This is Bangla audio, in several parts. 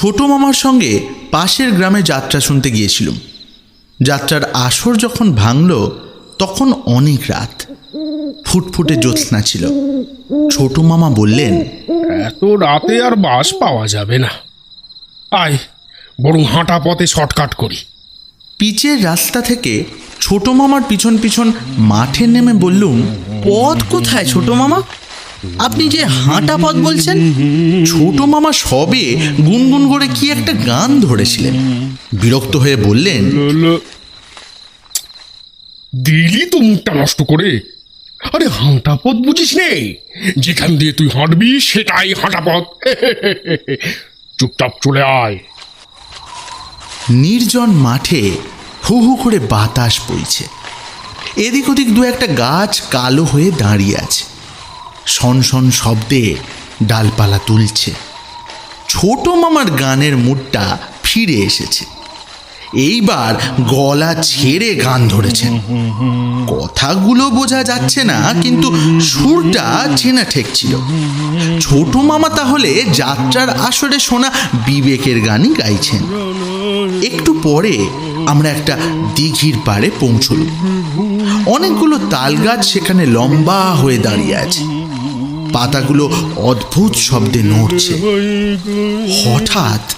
ছোট মামার সঙ্গে পাশের গ্রামে যাত্রা শুনতে গিয়েছিলাম। যাত্রার আসর যখন ভাঙল তখন অনেক রাত। ফুটফুটে জ্যোৎস্না ছিল। ছোট মামা বললেন এত রাতে আর বাস পাওয়া যাবে না। আয় বরং হাঁটা পথে শর্টকাট করি। পিচের রাস্তা থেকে ছোট মামার পিছন পিছন মাঠে নেমে বললুম পথ কোথায় ছোট মামা? আপনি যে হাঁটা পথ বলছেন ছোট মামা সবে গুনগুন করে কি একটা গান ধরেছিলেন। বিরক্ত হয়ে বললেন দিলি তো মুখটা নষ্ট করে। আরে হাঁটা পথ বুঝিস নে যেখান দিয়ে তুই হাঁটবি সেটাই হাঁটা পথ। চুপচাপ চলে আয়। নির্জন মাঠে হু হু করে বাতাস বইছে। এদিক ওদিক দু একটা গাছ কালো হয়ে দাঁড়িয়ে আছে। শন শব্দে ডালপালা তুলছে। ছোট মামার গানের মুডটা ফিরে এসেছে। এইবার গলা ছেড়ে গান ধরেছেন। কথাগুলো বোঝা যাচ্ছে না, কিন্তু সুরটা চেনা ঠেকছিল ছোট মামা তাহলে যাত্রার আসরে শোনা বিবেকের গানই গাইছেন। একটু পরে আমরা একটা দিঘির পাড়ে পৌঁছল অনেকগুলো তাল গাছ সেখানে লম্বা হয়ে দাঁড়িয়ে আছে। পাতাগুলো অদ্ভুত শব্দে নড়ছে। হঠাৎ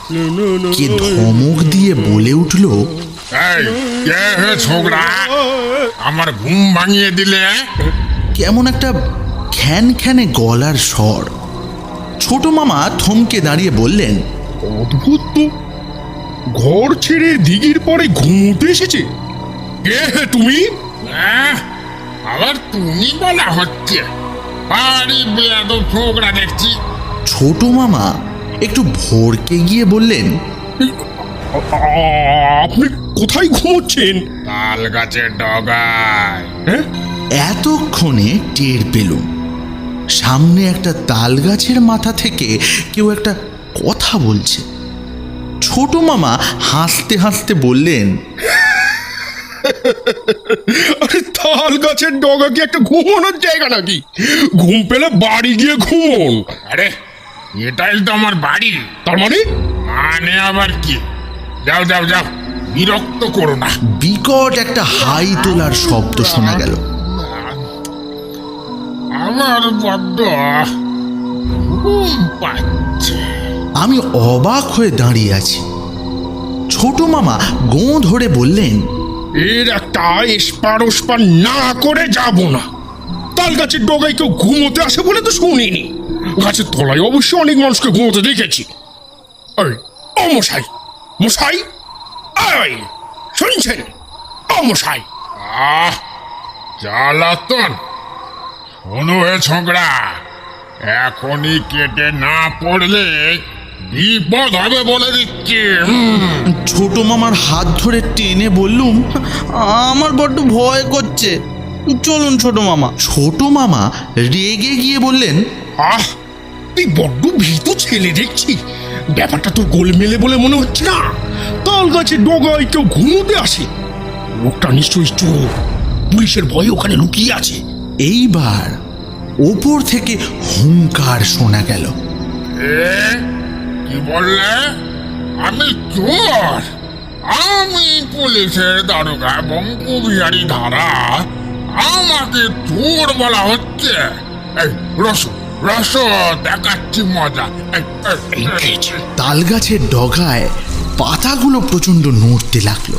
কে ধমক দিয়ে বলে উঠল ছোকরা? আমার ঘুম ভাঙিয়ে দিলে? কেমন একটা খ্যান খ্যানে গলার স্বর। ছোট মামা থমকে দাঁড়িয়ে বললেন অদ্ভুত তো। ঘর ছেড়ে দিঘির পরে ঘুমোতে এসেছে। কে তুমি? আহ, আবার তুমি বলা হচ্ছে। বাড়ি বেয়াদ ছোকরা দেখছি। ছোট মামা একটু ভোরকে গিয়ে বললেন আপনি কোথায় ঘুমোচ্ছেন? তাল গাছের ডগায়। হ্যাঁ? এতক্ষণে টের পেলুম। সামনে একটা তাল গাছের মাথা থেকে কেউ একটা কথা বলছে। ছোট মামা হাসতে হাসতে বললেন আরে তাল গাছের ডগা কি একটা ঘুমানোর জায়গা নাকি? ঘুম পেলে বাড়ি গিয়ে ঘুমোন। আরে এটাই তো আমার বাড়ি। তার মানে? মানে আবার কি? যাও যাও যাও বিরক্ত করো না। বিকট একটা হাই তোলার শব্দ শোনা গেল। আমার বড্ড ঘুম পাচ্ছে। আমি অবাক হয়ে দাঁড়িয়ে আছি। ছোট মামা গোঁ ধরে বললেন এর একটা এসপার ওসপার না করে যাব না। তাল গাছের ডগায় কেউ ঘুমোতে আসে বলে তো শুনিনি। গাছের তলায় অবশ্যই অনেক মানুষকে ঘুমোতে দেখেছি। ও মশাই মশাই, এই, শুনছেন? ও মশাই। আহ, জ্বালাতন। শোনো হে ছোকরা, এখনই কেটে না পড়লে বিপদ হবে বলে দিচ্ছি। ছোট মামার হাত ধরে টেনে বললুম আমার বড্ড ভয় করছে। চলুন ছোট মামা। ছোট মামা রেগে গিয়ে বললেন আহ তুই বড্ড ভীত ছেলে দেখছি। ব্যাপারটা তো গোলমেলে বলে মনে হচ্ছে না? তাল গাছের ডগায় কেউ ঘুমোতে আসে। লোকটা নিশ্চয়ই চোর। পুলিশের ভয়ে ওখানে লুকিয়ে আছে। এইবার ওপর থেকে হুঙ্কার শোনা গেল। কি বললে আমি চোর। আমি পুলিশের দারোগা বঙ্কু বিহারী ধারা। আমাকে চোর বলা হচ্ছে। এই রসো রসো দেখাচ্ছি মজা। তাল গাছের ডগায় পাতাগুলো প্রচণ্ড নড়তে লাগল।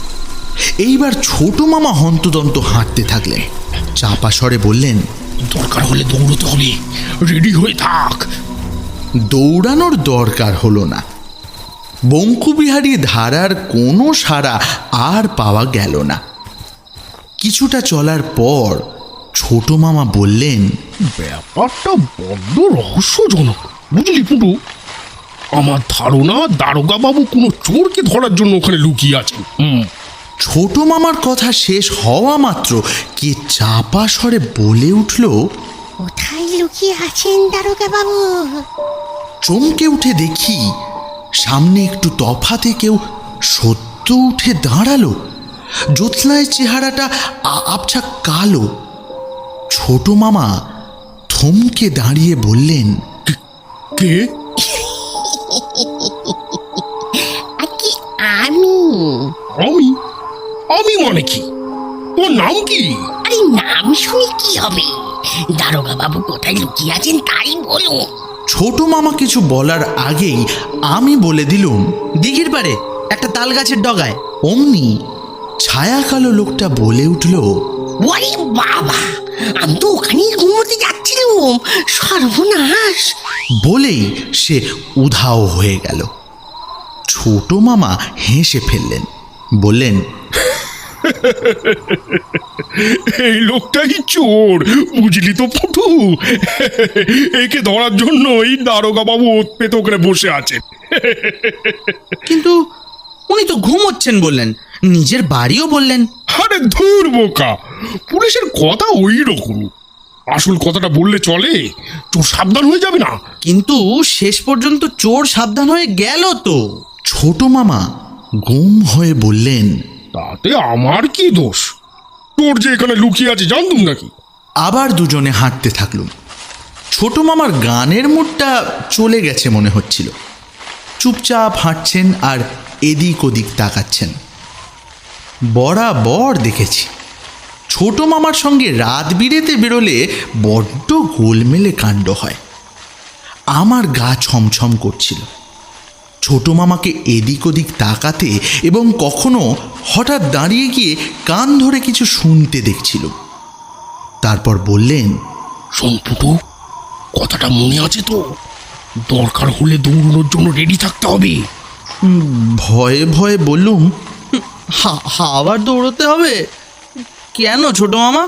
এইবার ছোট মামা হন্তদন্ত হাঁটতে থাকলেন। চাপা স্বরে বললেন দরকার হলে দৌড়তে হবে। রেডি হয়ে থাক। দৌড়ানোর দরকার হলো না। বঙ্কুবিহারী ধারার কোনো সাড়া আর পাওয়া গেল না। কিছুটা চলার পর ছোট মামা বললেন ব্যাপারটা বড্ড রহস্যজনক বুঝলি পুটু? আমার ধারণা দারোগা বাবু কোনো চোরকে ধরার জন্য ওখানে লুকিয়ে আছেন। হুম। ছোট মামার কথা শেষ হওয়া মাত্র কে চাপা স্বরে বলে উঠল কোথায় লুকিয়ে আছেন দারোগা বাবু চমকে উঠে দেখি সামনে একটু তফাতে কেউ সত্য উঠে দাঁড়াল। জ্যোৎস্নায় চেহারাটা আবছা কালো। ছোট মামা থমকে দাঁড়িয়ে বললেন কে আমি। আমি? মানে কি? তোর নাম কি? আরে নাম শুনে কি হবে? দারোগা বাবু কোথায় লুকিয়ে আছেন তাই বলুন। ছোট মামা কিছু বলার আগেই আমি বলে দিলুম দিঘির পারে একটা তাল গাছের ডগায়। অমনি ছায়া কালো লোকটা বলে উঠল ওরে বাবা আমি তো ওখানেই ঘুমোতে যাচ্ছিলাম সর্বনাশ! বলেই সে উধাও হয়ে গেল। ছোট মামা হেসে ফেললেন বললেন এই লোকটাই চোর বুঝলি তো ফুটু একে ধরার জন্য এই দারোগা বাবু ওৎপেত করে বসে আছে। কিন্তু উনি তো ঘুমোচ্ছেন বললেন নিজের বাড়িও বললেন। আরে ধুর বোকা পুলিশের কথা ওই রকম আসল কথাটা বললে চলে চোর সাবধান হয়ে যাবে না? কিন্তু শেষ পর্যন্ত চোর সাবধান হয়ে গেল তো। ছোট মামা গুম হয়ে বললেন তাতে আমার কি দোষ? তোর যে এখানে লুকিয়ে আছে, জানতুম নাকি? আবার দুজনে হাঁটতে থাকলুম। ছোট মামার গানের মুডটা চলে গেছে মনে হচ্ছিল। চুপচাপ হাঁটছেন আর এদিক ওদিক তাকাচ্ছেন। বরাবর দেখেছি। ছোট মামার সঙ্গে রাত বিরেতে বেরোলে বড্ড গোলমেলে কাণ্ড হয়। আমার গা ছমছম করছিল। ছোট মামাকে এদিক ওদিক তাকাতে এবং কখনো হঠাৎ দাঁড়িয়ে গিয়ে কান ধরে কিছু শুনতে দেখছিল। তারপর বললেন শোন ফুটু কথাটা মনে আছে তো। দরকার হলে দৌড়ানোর জন্য রেডি থাকতে হবে। ভয়ে ভয়ে বললুম হা- আবার দৌড়তে হবে? কেন ছোট মামা?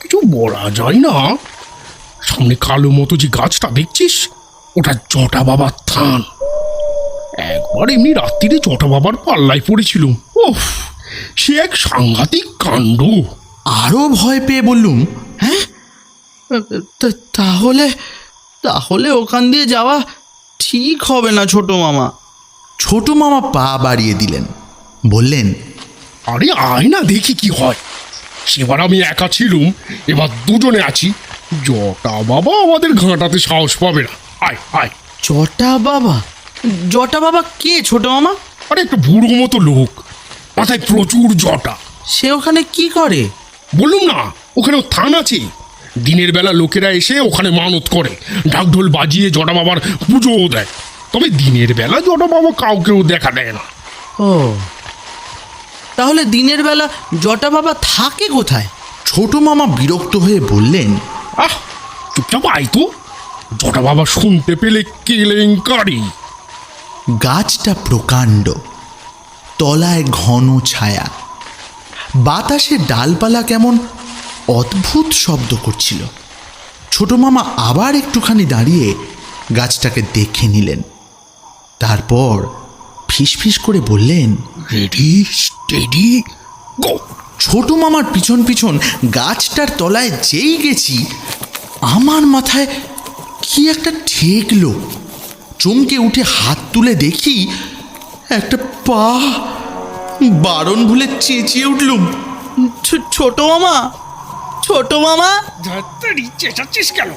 কিছু বলা যায় না। সামনে কালো মতো যে গাছটা দেখছিস ওটা জটা বাবার থান। একবার এমনি রাত্রিরে জটা বাবার পাল্লায় পড়েছিল। ওফ সে এক সাংঘাতিক কাণ্ড। আরও ভয় পেয়ে বললুম হ্যাঁ? তাহলে তাহলে ওখান দিয়ে যাওয়া ঠিক হবে না ছোট মামা। ছোট মামা পা বাড়িয়ে দিলেন। বললেন আরে আয় না দেখি কি হয়। সেবার আমি একা ছিলুম এবার দুজনে আছি। জটা বাবা আমাদের ঘাঁটাতে সাহস পাবে না। আয় আয় জটা বাবা। জটা বাবা কে ছোট মামা? আরে একটা বুড়ো মতো লোক। মাথায় প্রচুর জটা। সে ওখানে কি করে? বললুম না ওখানে ওর থান আছে। দিনের বেলা লোকেরা এসে ওখানে মানত করে। ঢাকঢোল বাজিয়ে জটা বাবার পুজোও দেয়। তবে দিনের বেলা জটা বাবা কাউকেও দেখা দেয় না। ও। তাহলে দিনের বেলা জটা বাবা থাকে কোথায়? ছোট মামা বিরক্ত হয়ে বললেন আহ চুপচাপ আয় তো। জটা বাবা শুনতে পেলে কেলেঙ্কারি। গাছটা প্রকাণ্ড তলায় ঘন ছায়া। বাতাসে ডালপালা কেমন অদ্ভুত শব্দ করছিল। ছোট মামা আবার একটুখানি দাঁড়িয়ে গাছটাকে দেখে নিলেন। তারপর ফিসফিস করে বললেন রেডি স্টেডি গো। ছোট মামার পিছন পিছন গাছটার তলায় যেই গেছি আমার মাথায় কি একটা ঠেকলো চমকে উঠে হাত তুলে দেখি একটা পা বারণ ভুলে চেঁচিয়ে উঠলুম ছোট মামা ছোট মামা। ধাত্তারি চেঁচাচ্ছিস কেন?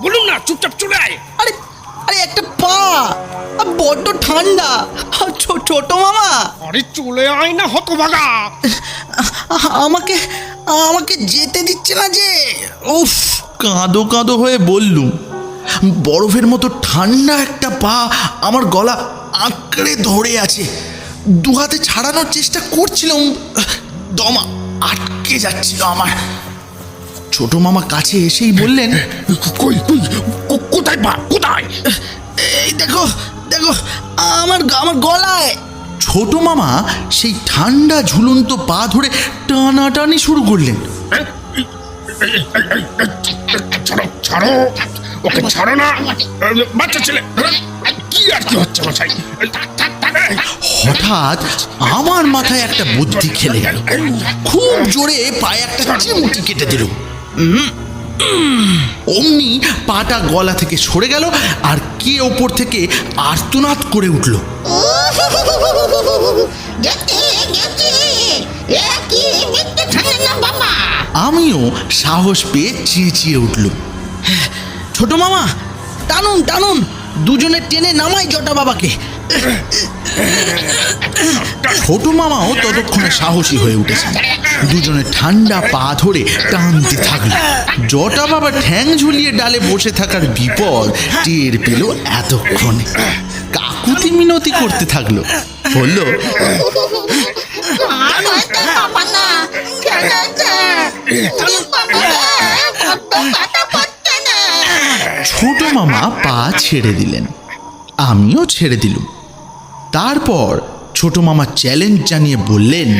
বলুন না চুপচাপ চলে আয়। আরে আরে একটা পা বড্ড ঠান্ডা। ছোট মামা। আরে চলে আয় না হতভাগা। আমাকে আমাকে যেতে দিচ্ছে না যে। উফ কাঁদো কাঁদো হয়ে বললুম। বরফের মতো ঠান্ডা একটা পা আমার গলা আঁকড়ে ধরে আছে দু হাতে ছাড়ানোর চেষ্টা করছিলাম দম আটকে যাচ্ছিল আমার ছোট মামা কাছে এসেই বললেন কই কোথায় পা কোথায় এই দেখো দেখো আমার আমার গলায় ছোট মামা সেই ঠান্ডা ঝুলন্ত পা ধরে টানাটানি শুরু করলেন হ্যাঁ? ছাড়ো ছাড়ো ওকে ছাড়ো না। বাচ্চা ছেলে এই, কি আর কি হচ্ছে মশাই হঠাৎ আমার মাথায় একটা বুদ্ধি খেলে গেল। খুব জোরে পায়ে একটা চিমুটি কেটে দিল। অমনি পাটা গলা থেকে সরে গেল আর কে ওপর থেকে আর্তনাদ করে উঠল। আমিও সাহস পেয়ে চেঁচিয়ে উঠল ছোট মামা টানুন টানুন। দুজনে টেনে নামাই জটা বাবাকে। ছোট মামাও ততক্ষণে সাহসী হয়ে উঠেছে। দুজনে ঠান্ডা পা ধরে টানতে থাকল। জটা বাবা ঠ্যাং ঝুলিয়ে ডালে বসে থাকার বিপদ টের পেল এতক্ষণে। কাকুতি মিনতি করতে থাকল। বলল আর ছোট মামা পা ছেড়ে দিলেন। আমিও ছেড়ে দিলুম। তারপর ছোট মামা চ্যালেঞ্জ জানিয়ে বললেন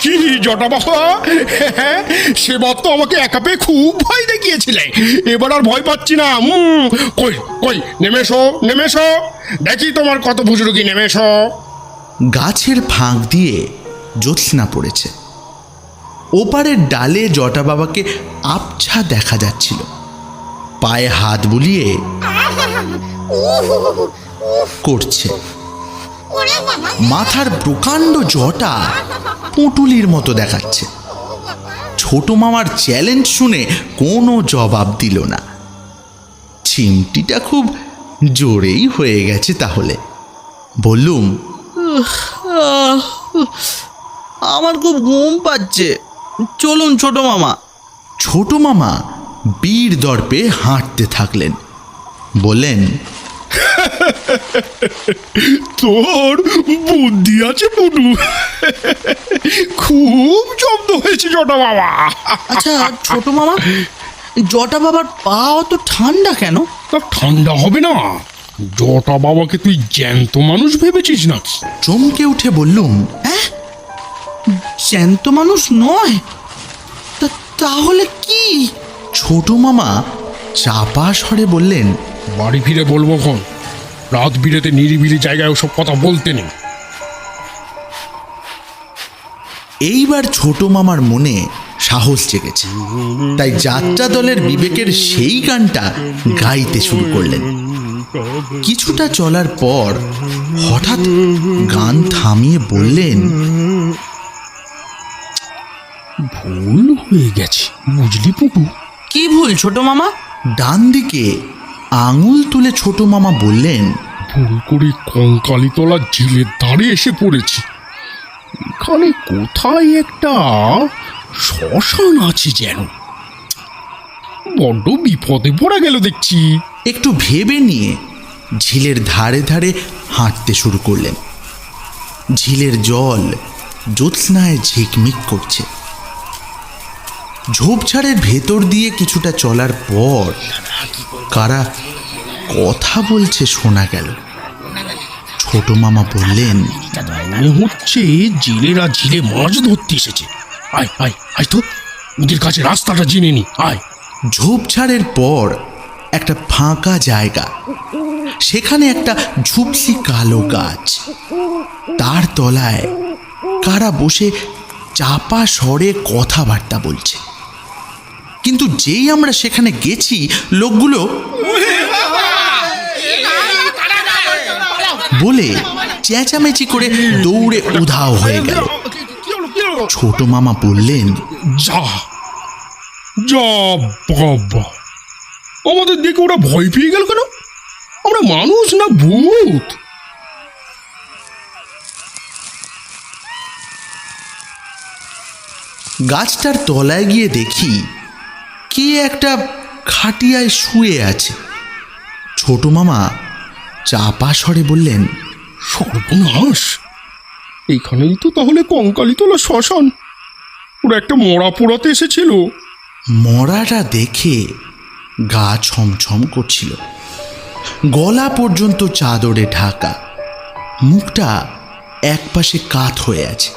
কি জটা বাবা? সেবার তো আমাকে একা পেয়ে খুব ভয় দেখিয়েছিলে। এবার আর ভয় পাচ্ছি না। কই কই নেমে এসো নেমে এসো। দেখি তোমার কত বুজুর্গি নেমে এসো। গাছের ফাঁক দিয়ে জ্যোৎস্না পড়েছে। ওপারের ডালে জটা বাবাকে আবছা দেখা যাচ্ছিল। পায়ে হাত বুলিয়ে করছে। মাথার প্রকাণ্ড জটা পুঁটুলির মতো দেখাচ্ছে। ছোট মামার চ্যালেঞ্জ শুনে কোনো জবাব দিল না। চিমটিটা খুব জোরেই হয়ে গেছে তাহলে। বললুম আমার খুব ঘুম পাচ্ছে। চলুন ছোট মামা। ছোট মামা বীর দর্পে হাঁটতে থাকলেন। বললেন তোর বুদ্ধি আছে পুটু। খুব জব্দ হয়েছে জটা বাবা আচ্ছা ছোট মামা জটা বাবার পা অত ঠান্ডা কেন? তা ঠান্ডা হবে না। জটা বাবাকে তুই জ্যান্ত মানুষ ভেবেছিস নাকি? চমকে উঠে বললুম জ্যান্ত মানুষ নয়? তা- তাহলে কি? ছোট মামা চাপা স্বরে বললেন বাড়ি ফিরে বলব খন রাত বিরেতে নিরিবিলি জায়গায় ওসব কথা বলতে নেই। এইবার ছোট মামার মনে সাহস জেগেছে। তাই যাত্রা দলের বিবেকের সেই গানটা গাইতে শুরু করলেন। কিছুটা চলার পর হঠাৎ গান থামিয়ে বললেন ভুল হয়ে গেছে বুঝলি পুটু কি ভুল ছোট মামা? ডান দিকে আঙুল তুলে ছোট মামা বললেন ভুল করে কঙ্কালীতলা ঝিলের ধারে এসে পড়েছি। এখানে কোথায় একটা শ্মশান আছে যেন? বড্ড বিপদে পড়া গেল দেখছি। একটু ভেবে নিয়ে ঝিলের ধারে ধারে হাঁটতে শুরু করলেন। ঝিলের জল জ্যোৎস্নায় ঝিকমিক করছে। ঝোপঝাড়ের ভেতর দিয়ে কিছুটা চলার পর কারা কথা বলছে শোনা গেল। ছোট মামা বললেন মনে হচ্ছে জেলেরা ঝিলে মাছ ধরতে এসেছে। আয় আয় আয় তো ওদের কাছে রাস্তাটা জেনে নি আয়। ঝোপঝাড়ের পর একটা ফাঁকা জায়গা সেখানে একটা ঝুপসি কালো গাছ। তার তলায় কারা বসে চাপা স্বরে কথাবার্তা বলছে। কিন্তু যেই আমরা সেখানে গেছি, লোকগুলো বলে চেঁচামেচি করে দৌড়ে উধাও হয়ে গেল। ছোট মামা বললেন, যা আমাদের দেখে ওরা ভয় পেয়ে গেল কেন? আমরা মানুষ না ভূত? গাছটার তলায় গিয়ে দেখি কে একটা খাটিয়ায় শুয়ে আছে? ছোট মামা চাপা স্বরে বললেন সর্বনাশ! এইখানেই তো তাহলে কঙ্কালীতলা শ্মশান। ওরা একটা মরা পোড়াতে এসেছিল। মরাটা দেখে গা ছমছম করছিল। গলা পর্যন্ত চাদরে ঢাকা। মুখটা একপাশে কাত হয়ে আছে।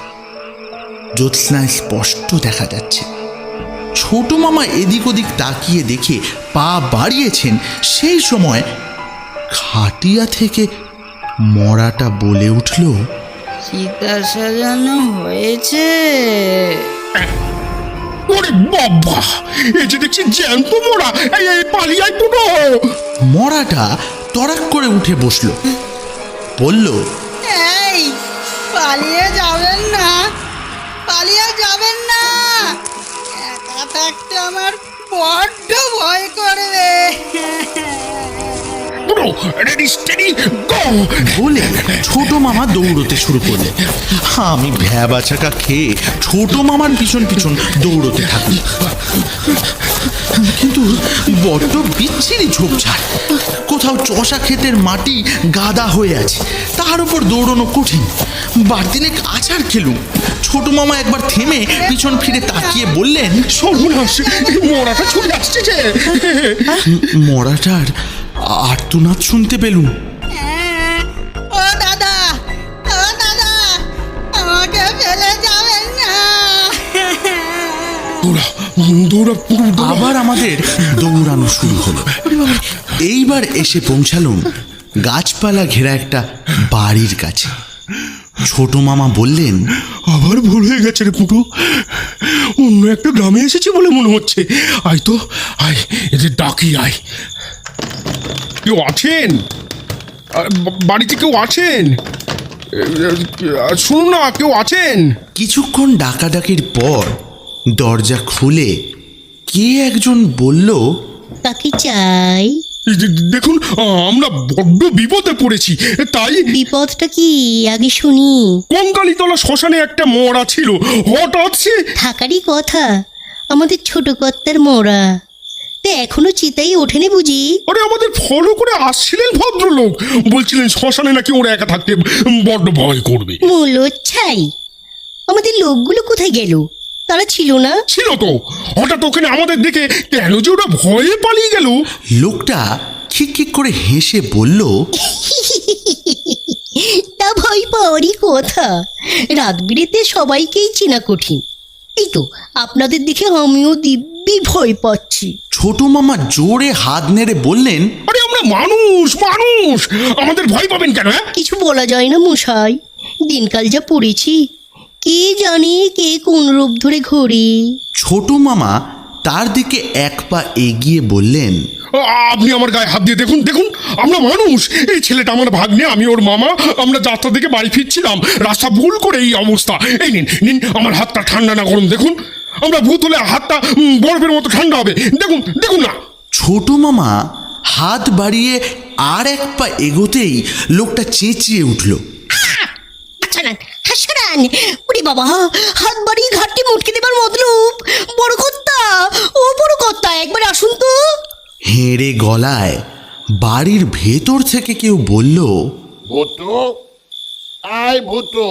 জ্যোৎস্নায় স্পষ্ট দেখা যাচ্ছে। ছোট মামা এদিক ওদিক তাকিয়ে দেখে পা বাড়িয়েছেন সেই সময় খাটিয়া থেকে মরাটা বলে উঠল চিতা সাজানো হয়েছে। ওরে বাবা এই যে দেখছি জ্যান্ত মরা এই এই পালিয়াই দুটো। মরাটা তড়াক করে উঠে বসল বলল এই পালিয়ে যাবেন না পালিয়ে যাবেন না। আমার বড্ড ভয় করবে। বলে ছোট মামা দৌড়তে শুরু করলেন আমি ভ্যাবা চাকা খেয়ে ছোট মামার পিছন পিছন দৌড়তে থাকি। কিন্তু বড্ড বিচ্ছিরি ঝোপঝাড়। কোথাও চষা ক্ষেতের মাটি গাদা হয়ে আছে। তার উপর দৌড়নো কঠিন। বারদিনে আচার খেলুম। ছোট মামা একবার থেমে পিছন ফিরে তাকিয়ে বললেন সর্বনাশ মরাটা ছুটে আসছে যে। মরাটার আর্তনাদ শুনতে পেলুম। ও দাদা ও দাদা আমাকে ফেলে যাবেন না। দৌড়া দৌড়া পুরো দৌড়া। আবার আমাদের দৌড়ানো শুরু হলো। এইবার এসে পৌঁছালুম গাছপালা ঘেরা একটা বাড়ির কাছে। ছোট মামা বললেন আবার ভুল হয়ে গেছে রে পুটু। অন্য একটা গ্রামে এসেছি বলে মনে হচ্ছে। আয় তো আয় এদের ডাকি আয়। কেউ আছেন? বাড়িতে কেউ আছেন? শুনুন না কেউ আছেন? কিছুক্ষণ ডাকাডাকির পর দরজা খুলে কে একজন বলল তাকে চাই। দেখুন আমরা বড্ড বিপদে পড়েছি তাই বিপদটা কি? আগে শুনি। কঙ্কালীতলা শ্মশানে একটা মরা ছিল হঠাৎ সে থাকারই কথা আমাদের ছোট কর্তার মোড়া তা এখনও চিতাই ওঠেনি বুঝি? আরে আমাদের ফলো করে আসছিলেন ভদ্রলোক। বলছিলেন শ্মশানে নাকি ওরা একা থাকতে বড্ড ভয় করবে। মূল ছাই আমাদের লোকগুলো কোথায় গেল? তারা ছিল না? ছিল তো। হঠাৎ ওখানে আমাদের দেখে কেন যে ওরা ভয়ে পালিয়ে গেল। লোকটা খিক করে হেসে বলল তা ভয় পাওয়ারই কথা। রাত সবাইকেই চেনা কঠিন। এই তো আপনাদের দেখে আমিও দিব্যি ভয় পাচ্ছি। ছোট মামা জোরে হাত নেড়ে বললেন আরে আমরা মানুষ মানুষ! আমাদের ভয় পাবেন কেন হ্যাঁ? কিছু বলা যায় না মশাই। দিনকাল যা পড়েছি কে জানি কে কোন রূপ ধরে ঘোরে? ছোট মামা তার দিকে এক পা এগিয়ে বললেন আপনি আমার গায়ে হাত দিয়ে দেখুন দেখুন আমরা মানুষ। এই ছেলেটা আমার ভাগ্নে আমি ওর মামা। আমরা যাত্রা থেকে বাড়ি ফিরছিলাম। রাস্তা ভুল করে এই অবস্থা। এই নিন নিন আমার হাতটা ঠান্ডা না গরম দেখুন। আমরা ভূত হলে হাতটা বরফের মতো ঠান্ডা হবে। দেখুন দেখুন না। ছোট মামা হাত বাড়িয়ে আর এক পা এগোতেই লোকটা চেঁচিয়ে উঠল। হাসারান হাসারান ওরে বাবা হাত বাড়িয়ে ঘাটটি মুটকে দেবার মতলব। বড় কর্তা ও বড় কর্তা একবার আসুন তো। হেঁড়ে গলায় বাড়ির ভেতর থেকে কেউ বলল ভূতু আয় ভূতু।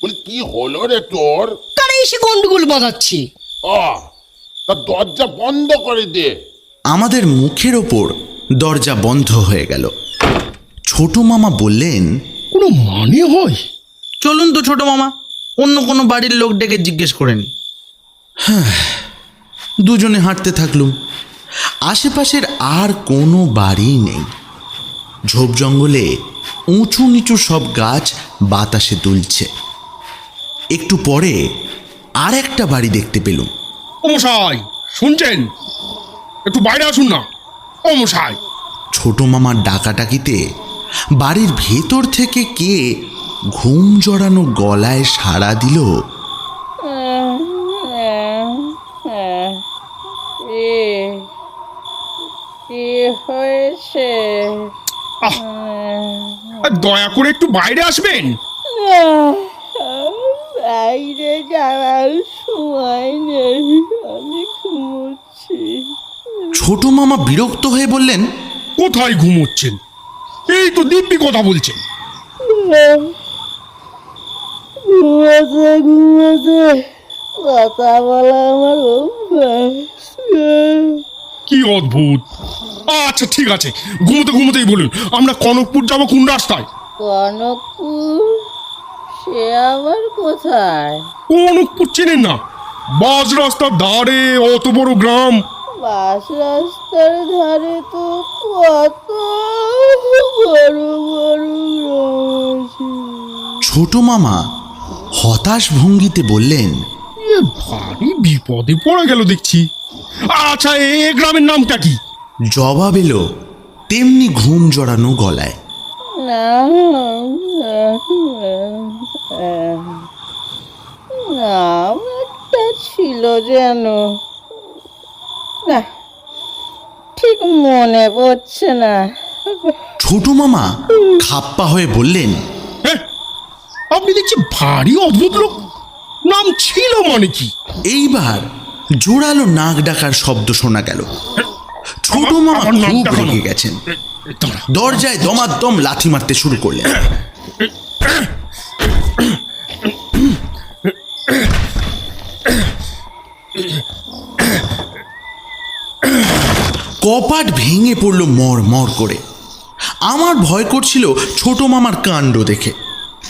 বলি কি হলো রে তোর? কারা এসে গন্ডগোল বাঁধাচ্ছে? অ তা দরজা বন্ধ করে দে। আমাদের মুখের ওপর দরজা বন্ধ হয়ে গেল। ছোট মামা বললেন কোনো মানে হয়? চলুন তো ছোট মামা। অন্য কোনো বাড়ির লোক ডেকে জিজ্ঞেস করে নি। দুজনে হাঁটতে থাকলুম। আশেপাশের আর কোনো বাড়ি নেই। ঝোপ জঙ্গলে উঁচু নিচু সব গাছ বাতাসে দুলছে। একটু পরে আর একটা বাড়ি দেখতে পেলুম। মশাই শুনছেন? একটু বাইরে আসুন না। ও মশাই। ছোট মামার ডাকাটাকিতে বাড়ির ভেতর থেকে কে ঘুম জড়ানো গলায় সাড়া দিল। হয়েছে। দয়া করে একটু বাইরে আসবেন। বাইরে যাওয়ার সময় নেই আমি ঘুমোচ্ছি। ছোট মামা বিরক্ত হয়ে বললেন কোথায় ঘুমোচ্ছেন? এই তো দিব্যি কথা বলছেন ঘুমাতে ঘুমাতে কথা বলা আমার কি অদ্ভুত? আচ্ছা ঠিক আছে। ঘুমোতে ঘুমোতেই বলুন আমরা কনকপুর যাব কোন রাস্তায়? কনকপুর? সে আবার কোথায়? কনকপুর চেনেন না। বাস রাস্তার ধারে অত বড় গ্রাম। বাস রাস্তার ধারে তো কত বড় বড় ছোট মামা হতাশ ভঙ্গিতে বললেন ভারী বিপদে পড়ে গেল দেখছি। আচ্ছা এ গ্রামের নামটা কি? জবাব এলো তেমনি ঘুম জড়ানো গলায়। নাম একটা ছিল যেন। না ঠিক মনে পড়ছে না। ছোট মামা খাপ্পা হয়ে বললেন আপনি দেখছি ভারী অদ্ভুত লোক। নাম ছিল মানে কি? এইবার জোরালো নাক ডাকার শব্দ শোনা গেল। ছোট মামা খুব রেগে গেছেন। দরজায় দমাদম লাথি মারতে শুরু করলেন। কপাট ভেঙে পড়ল মর মর করে। আমার ভয় করছিল ছোট মামার কাণ্ড দেখে।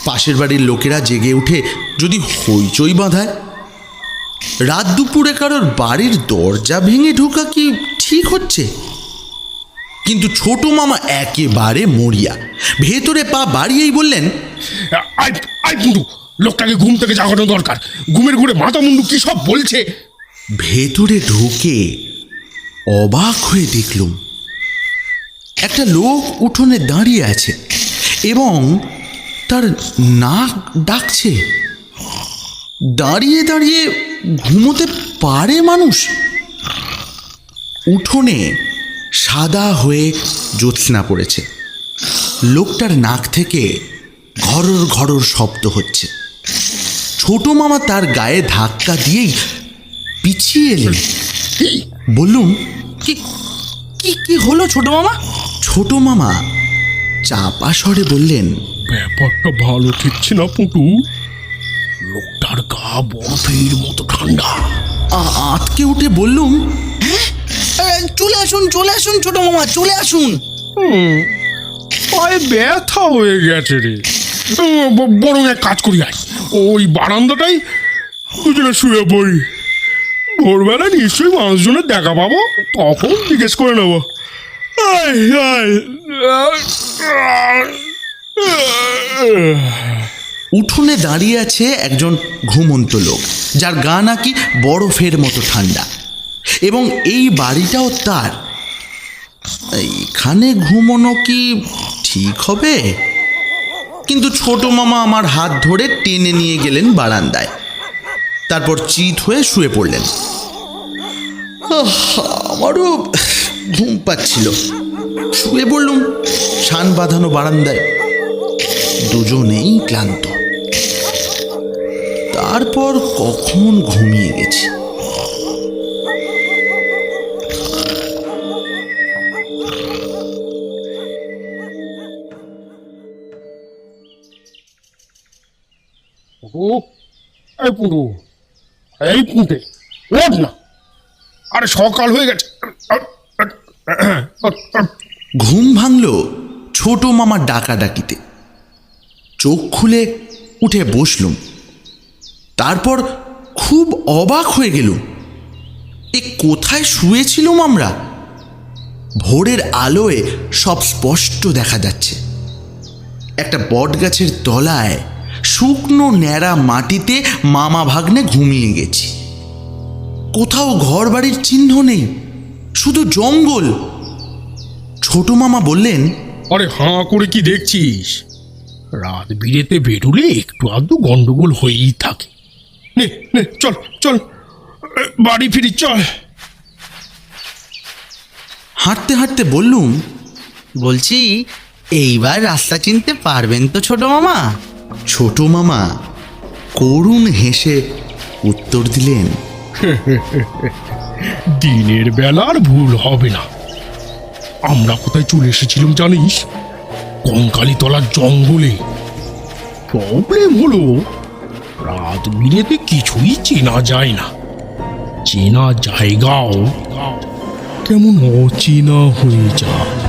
পাশের বাড়ির লোকেরা জেগে উঠে যদি হইচই বাঁধায়? রাত দুপুরে কারোর বাড়ির দরজা ভেঙে ঢোকা কি ঠিক হচ্ছে? কিন্তু ছোট মামা একেবারে মরিয়া। ভেতরে পা বাড়িয়েই বললেন লোকটাকে ঘুম থেকে জাগানো দরকার। ঘুমের ঘুরে মাথা মুন্ডু কি সব বলছে? ভেতরে ঢুকে অবাক হয়ে দেখলুম একটা লোক উঠোনে দাঁড়িয়ে আছে এবং তার নাক ডাকছে। দাঁড়িয়ে দাঁড়িয়ে ঘুমোতে পারে মানুষ। উঠোনে সাদা হয়ে জ্যোৎস্না পড়েছে। লোকটার নাক থেকে ঘরর ঘরর শব্দ হচ্ছে। ছোট মামা তার গায়ে ধাক্কা দিয়েই পিছিয়ে এলেন। বললুম, কি কি হলো ছোট মামা? ছোট মামা চাপা স্বরে বললেন ব্যাপারটা ভালো ঠেকছে না পুটু। লোকটার গা বরফের মতো ঠান্ডা। আঁতকে উঠে বললুম এ, চলে আসুন চলে আসুন ছোট মামা চলে আসুন। পায়ে ব্যথা হয়ে গেছে রে। বরং এক কাজ করি আয়। ওই বারান্দাটাই দুজনে শুয়ে পড়ি। ভোরবেলা নিশ্চয়ই মানুষজনের দেখা পাবো তখন জিজ্ঞেস করে নেব। আয়, আয়। উঠোনে দাঁড়িয়ে আছে একজন ঘুমন্ত লোক, যার গা নাকি বরফের মতো ঠান্ডা। এবং এই বাড়িটাও তার। এইখানে ঘুমোনো কি ঠিক হবে? কিন্তু ছোট মামা আমার হাত ধরে টেনে নিয়ে গেলেন বারান্দায়। তারপর চিত হয়ে শুয়ে পড়লেন। আমারও ঘুম পাচ্ছিল। শুয়ে পড়লুম, শান বাঁধানো বারান্দায়। দুজনেই ক্লান্ত। তারপর কখন ঘুমিয়ে গেছি? এই পুটু এই পুঁটে ওঠ না। আরে সকাল হয়ে গেছে। ঘুম ভাঙল ছোট মামার ডাকাডাকিতে। চোখ খুলে উঠে বসলুম। তারপর খুব অবাক হয়ে গেল এ কোথায় শুয়েছিলুম আমরা? ভোরের আলোয় সব স্পষ্ট দেখা যাচ্ছে। একটা বটগাছের তলায় শুকনো ন্যাড়া মাটিতে মামা ভাগ্নে ঘুমিয়ে গেছি। কোথাও ঘর বাড়ির চিহ্ন নেই, শুধু জঙ্গল। ছোট মামা বললেন, আরে হাঁ করে কি দেখছিস? রাত বিরেতে বেরোলে একটু আধটু গন্ডগোল হয়েই থাকে। নে নে চল চল বাড়ি ফিরি চল। হাঁটতে হাঁটতে বললুম বলছি এইবার রাস্তা চিনতে পারবেন তো ছোট মামা? ছোট মামা করুণ হেসে উত্তর দিলেন। দিনের বেলা আর ভুল হবে না। আমরা কোথায় চলে এসেছিলাম জানিস? কঙ্কালীতলার জঙ্গলে। প্রবলেম হলো, রাত বিরেতে কিছুই চেনা যায় না। চেনা জায়গাও কেমন অচেনা হয়ে যায়।